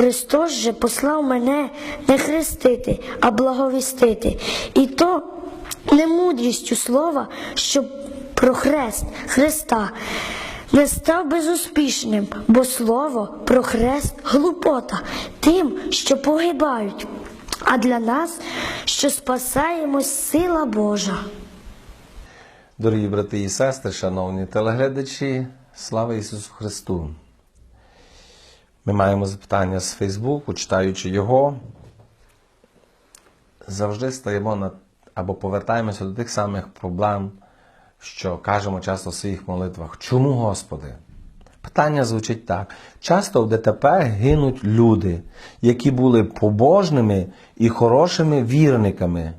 Христос же послав мене не хрестити, а благовістити. І то не мудрістю слова, щоб про хрест Христа не став безуспішним, бо слово про хрест глупота тим, що погибають, а для нас, що спасаємось, сила Божа. Дорогі брати і сестри, шановні телеглядачі, слава Ісусу Христу! Ми маємо запитання з Фейсбуку, читаючи його, завжди стаємо на або повертаємося до тих самих проблем, що кажемо часто в своїх молитвах. Чому, Господи? Питання звучить так: часто в ДТП гинуть люди, які були побожними і хорошими вірниками.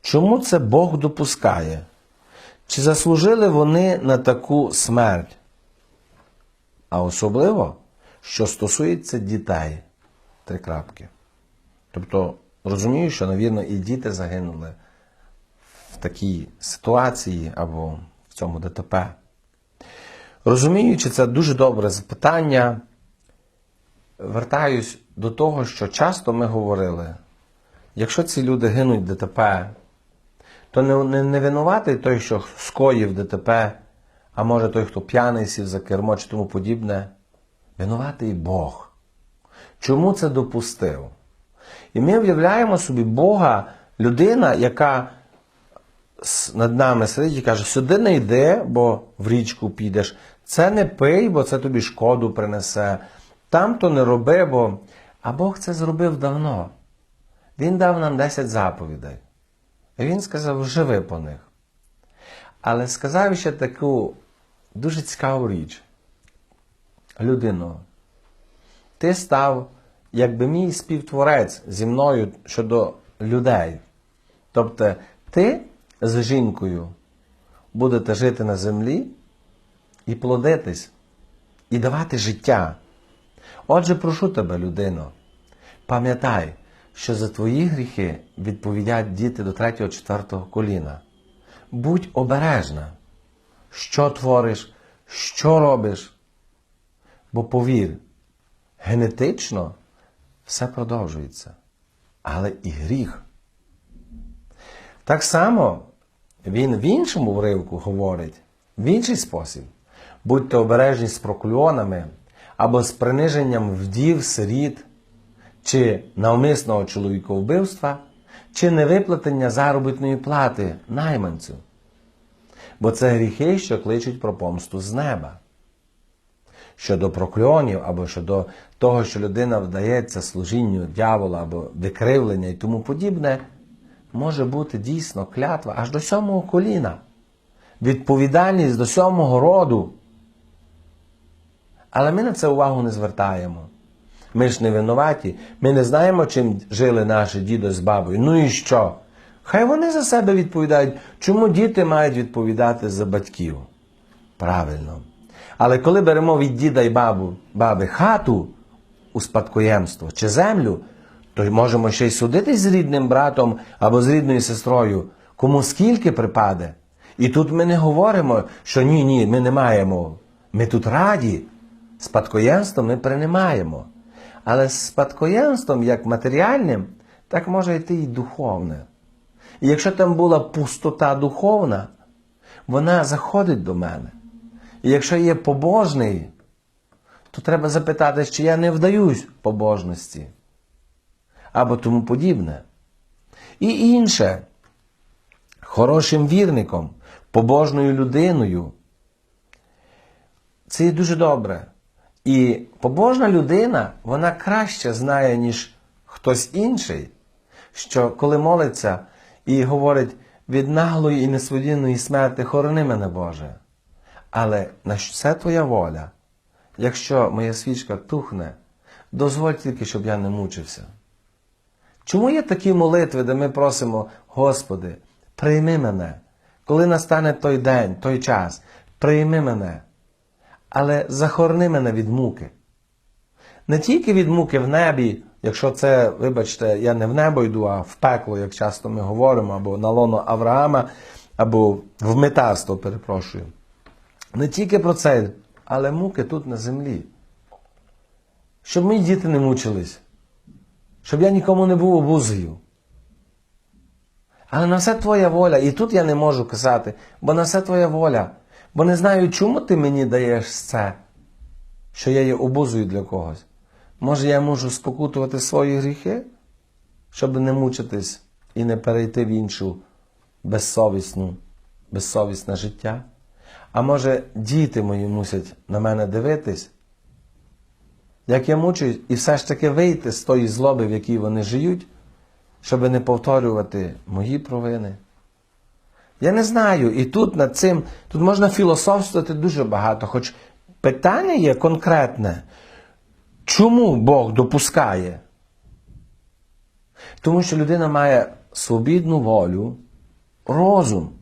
Чому це Бог допускає? Чи заслужили вони на таку смерть? А особливо, що стосується дітей. Три крапки. Тобто, розумію, що, навірно, і діти загинули в такій ситуації або в цьому ДТП. Розуміючи, це дуже добре запитання, вертаюсь до того, що часто ми говорили, якщо ці люди гинуть в ДТП, то не, не, не винуватий той, що скоїв ДТП, а може той, хто п'яний сів за кермо чи тому подібне, винуватий Бог. Чому це допустив? І ми уявляємо собі Бога, людина, яка над нами сидить і каже, сюди не йди, бо в річку підеш. Це не пий, бо це тобі шкоду принесе. Там то не роби, бо. А Бог це зробив давно. Він дав нам 10 заповідей. І він сказав, живи по них. Але сказав ще таку дуже цікаву річ. Людино, ти став якби мій співтворець зі мною щодо людей. Тобто ти з жінкою будете жити на землі і плодитись, і давати життя. Отже, прошу тебе, людино, пам'ятай, що за твої гріхи відповідять діти до 3-4 коліна. Будь обережна, що твориш, що робиш. Бо повір, генетично все продовжується, але і гріх. Так само він в іншому уривку говорить, в інший спосіб. Будьте обережні з прокльонами або з приниженням вдів, сиріт, чи навмисного чоловіковбивства, чи невиплатення заробітної плати найманцю. Бо це гріхи, що кличуть про помсту з неба. Щодо прокльонів, або щодо того, що людина вдається служінню дьявола або викривлення і тому подібне, може бути дійсно клятва аж до сьомого коліна. Відповідальність до сьомого роду. Але ми на це увагу не звертаємо. Ми ж не винуваті, ми не знаємо, чим жили наші дідо з бабою. Ну і що? Хай вони за себе відповідають, чому діти мають відповідати за батьків. Правильно. Але коли беремо від діда і бабу, баби хату у спадкоємство чи землю, то можемо ще й судитись з рідним братом або з рідною сестрою, кому скільки припаде. І тут ми не говоримо, що ні, ні, ми не маємо. Ми тут раді. Спадкоємство ми приймаємо. Але з спадкоємством, як матеріальним, так може йти і духовне. І якщо там була пустота духовна, вона заходить до мене. І якщо є побожний, то треба запитати, чи я не вдаюсь побожності або тому подібне. І інше, хорошим вірником, побожною людиною. Це є дуже добре. І побожна людина, вона краще знає, ніж хтось інший, що коли молиться і говорить від наглої і несводінної смерти, хорони мене Боже. Але на все твоя воля, якщо моя свічка тухне, дозволь тільки, щоб я не мучився. Чому є такі молитви, де ми просимо, Господи, прийми мене, коли настане той день, той час, прийми мене, але захорони мене від муки. Не тільки від муки в небі, якщо це, вибачте, я не в небо йду, а в пекло, як часто ми говоримо, або на лоно Авраама, або в метарство, перепрошую. Не тільки про це, але муки тут на землі. щоб мої діти не мучились, щоб я нікому не був обузою. Але на все твоя воля. І тут я не можу казати, бо на все твоя воля. Бо не знаю, чому ти мені даєш це, що я є обузою для когось. Може, я можу спокутувати свої гріхи, щоб не мучитись і не перейти в іншу безсовісну, безсовісне життя. А може, діти мої мусять на мене дивитись, як я мучуюсь, і все ж таки вийти з тої злоби, в якій вони живуть, щоб не повторювати мої провини. Я не знаю, і тут над цим, тут можна філософствувати дуже багато, хоч питання є конкретне. Чому Бог допускає? Тому що людина має свобідну волю, розум.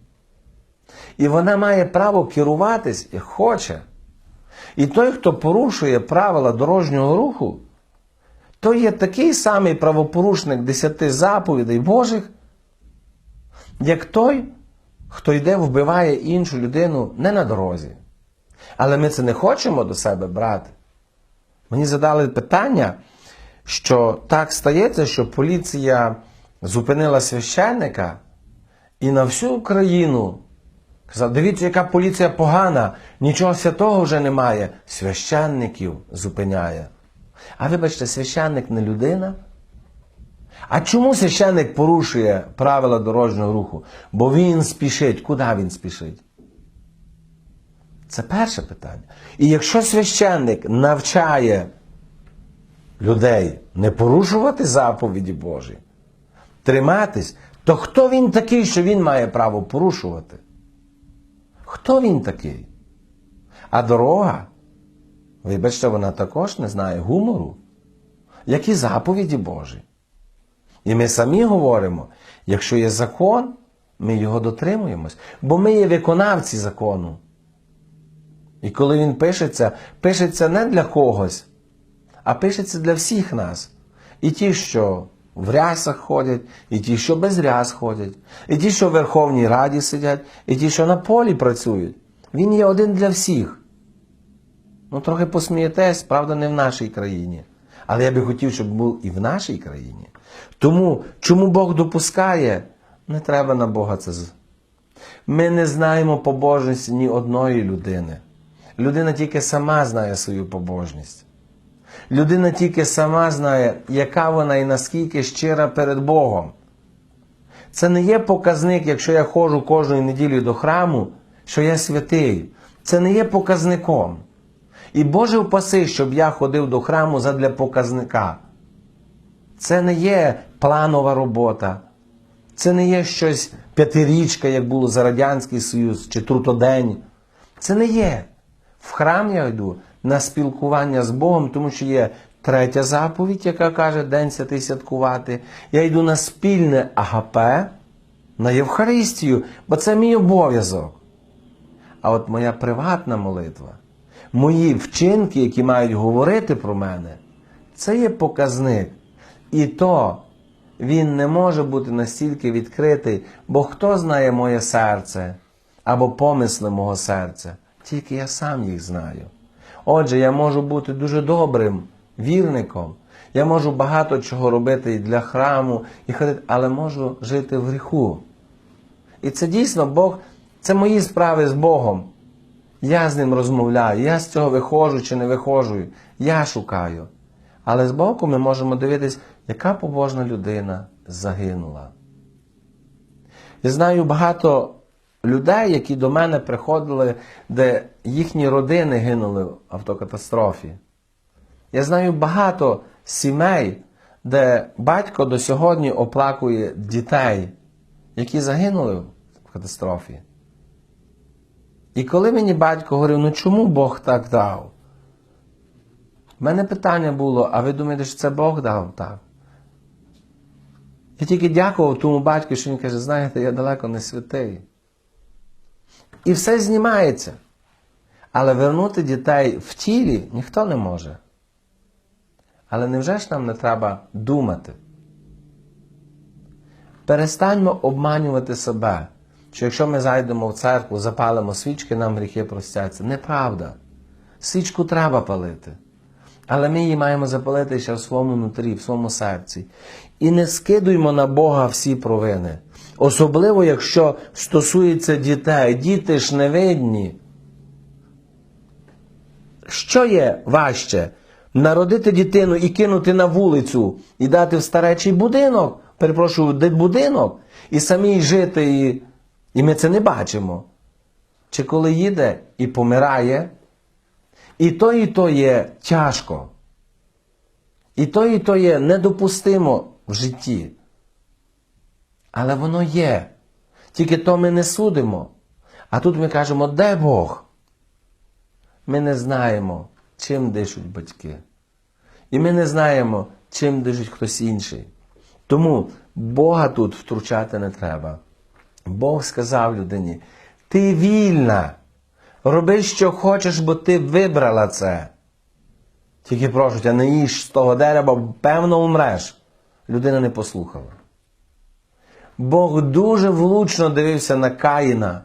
І вона має право керуватись як хоче. І той, хто порушує правила дорожнього руху, то є такий самий правопорушник десяти заповідей Божих, як той, хто йде, вбиває іншу людину не на дорозі. Але ми це не хочемо до себе брати. Мені задали питання, що так стається, що поліція зупинила священника і на всю Україну казав, дивіться, яка поліція погана, нічого святого вже немає. Священників зупиняє. А вибачте, священник не людина? А чому священник порушує правила дорожнього руху? Бо він спішить. Куди він спішить? Це перше питання. І якщо священник навчає людей не порушувати заповіді Божі, триматись, то хто він такий, що він має право порушувати? Хто він такий? А дорога, вибачте, вона також не знає гумору, як і заповіді Божі. І ми самі говоримо, якщо є закон, ми його дотримуємось, бо ми є виконавці закону. І коли він пишеться, пишеться не для когось, а пишеться для всіх нас. І ті, що в рясах ходять, і ті, що без ряс ходять, і ті, що в Верховній Раді сидять, і ті, що на полі працюють. Він є один для всіх. Ну, трохи посмієтесь, правда, не в нашій країні. Але я би хотів, щоб був і в нашій країні. Тому, чому Бог допускає, не треба на Бога це. Ми не знаємо побожності ні одної людини. Людина тільки сама знає свою побожність. Людина тільки сама знає, яка вона і наскільки щира перед Богом. Це не є показник, якщо я ходжу кожної неділі до храму, що я святий. Це не є показником. І Боже впаси, щоб я ходив до храму задля показника. Це не є планова робота. Це не є щось п'ятирічка, як було за Радянський Союз чи трутодень. Це не є. В храм я йду на спілкування з Богом, тому що є третя заповідь, яка каже День святий святкувати. Я йду на спільне агапе, на Євхаристію, бо це мій обов'язок. А от моя приватна молитва, мої вчинки, які мають говорити про мене, це є показник. І то він не може бути настільки відкритий, бо хто знає моє серце або помисли мого серця? Тільки я сам їх знаю. Отже, я можу бути дуже добрим вірником. Я можу багато чого робити і для храму, і ходити, але можу жити в гріху. І це дійсно Бог, це мої справи з Богом. Я з ним розмовляю, я з цього виходжу чи не виходжу, я шукаю. Але збоку ми можемо дивитись, яка побожна людина загинула. Я знаю багато людей, які до мене приходили, де їхні родини гинули в автокатастрофі. Я знаю багато сімей, де батько до сьогодні оплакує дітей, які загинули в катастрофі. І коли мені батько говорив, ну чому Бог так дав? У мене питання було, а ви думаєте, що це Бог дав так? Я тільки дякував тому батьку, що він каже, знаєте, я далеко не святий. І все знімається. Але вернути дітей в тілі ніхто не може. Але невже ж нам не треба думати? Перестаньмо обманювати себе, що якщо ми зайдемо в церкву, запалимо свічки, нам гріхи простяться. Неправда. Свічку треба палити. Але ми її маємо запалити ще в своєму нутрі, в своєму серці. І не скидуймо на Бога всі провини. Особливо, якщо стосується дітей. Діти ж невидні. Що є важче? Народити дитину і кинути на вулицю, і дати в старечий будинок, перепрошую, дитбудинок, і самій жити, і, і ми це не бачимо. Чи коли їде і помирає, і то, і то є тяжко. І то, і то є недопустимо в житті. Але воно є. Тільки то ми не судимо. А тут ми кажемо, де Бог? Ми не знаємо, чим дишуть батьки. І ми не знаємо, чим дишить хтось інший. Тому Бога тут втручати не треба. Бог сказав людині: ти вільна. Роби, що хочеш, бо ти вибрала це. Тільки прошу тебе, не їж з того дерева, бо певно умреш. Людина не послухала. Бог дуже влучно дивився на Каїна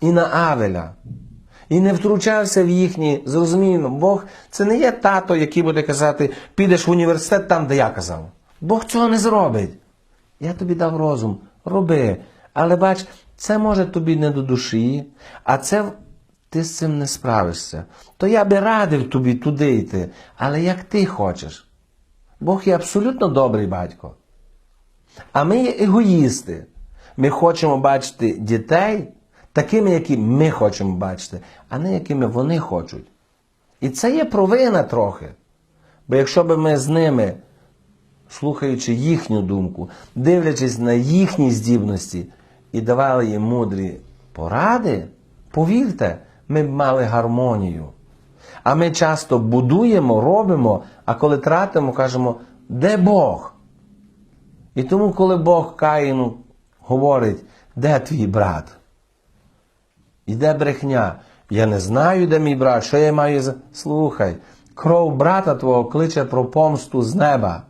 і на Авеля. І не втручався в їхні, зрозуміємо, Бог це не є тато, який буде казати, підеш в університет там, де я казав. Бог цього не зробить. Я тобі дав розум, роби. Але бач, це може тобі не до душі, а це ти з цим не справишся. То я би радив тобі туди йти, але як ти хочеш. Бог є абсолютно добрий батько. А ми є егоїсти. Ми хочемо бачити дітей такими, які ми хочемо бачити, а не якими вони хочуть. І це є провина трохи. Бо якщо б ми з ними, слухаючи їхню думку, дивлячись на їхні здібності і давали їм мудрі поради, повірте, ми б мали гармонію. А ми часто будуємо, робимо, а коли тратимо, кажемо, де Бог? І тому, коли Бог Каїну говорить, де твій брат? Іде брехня. Я не знаю, де мій брат, що я маю за. Слухай, кров брата твого кличе про помсту з неба.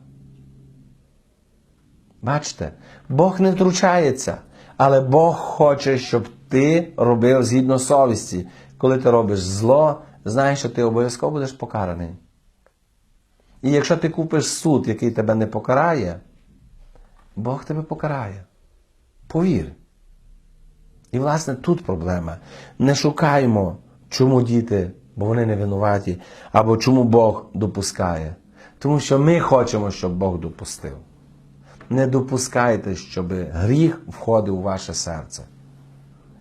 Бачите, Бог не втручається, але Бог хоче, щоб ти робив згідно совісті. Коли ти робиш зло, знаєш, що ти обов'язково будеш покараний. І якщо ти купиш суд, який тебе не покарає, Бог тебе покарає. Повір. І, власне, тут проблема. Не шукаємо, чому діти, бо вони не винуваті, або чому Бог допускає. Тому що ми хочемо, щоб Бог допустив. Не допускайте, щоб гріх входив у ваше серце.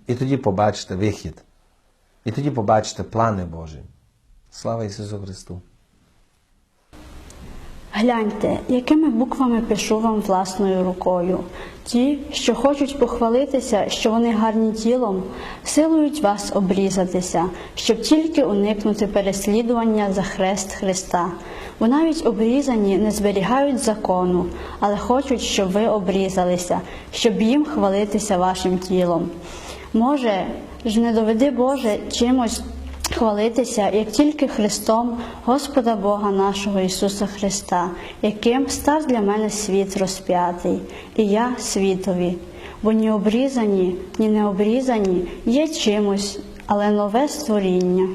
І тоді побачите вихід. І тоді побачите плани Божі. Слава Ісусу Христу! Гляньте, якими буквами пишу вам власною рукою. Ті, що хочуть похвалитися, що вони гарні тілом, силують вас обрізатися, щоб тільки уникнути переслідування за хрест Христа. Бо навіть обрізані не зберігають закону, але хочуть, щоб ви обрізалися, щоб їм хвалитися вашим тілом. Може ж не доведи Боже чимось хвалитися, як тільки Христом, Господа Бога нашого Ісуса Христа, яким став для мене світ розп'ятий, і я світові, бо ні обрізані, ні необрізані є чимось, але нове створіння.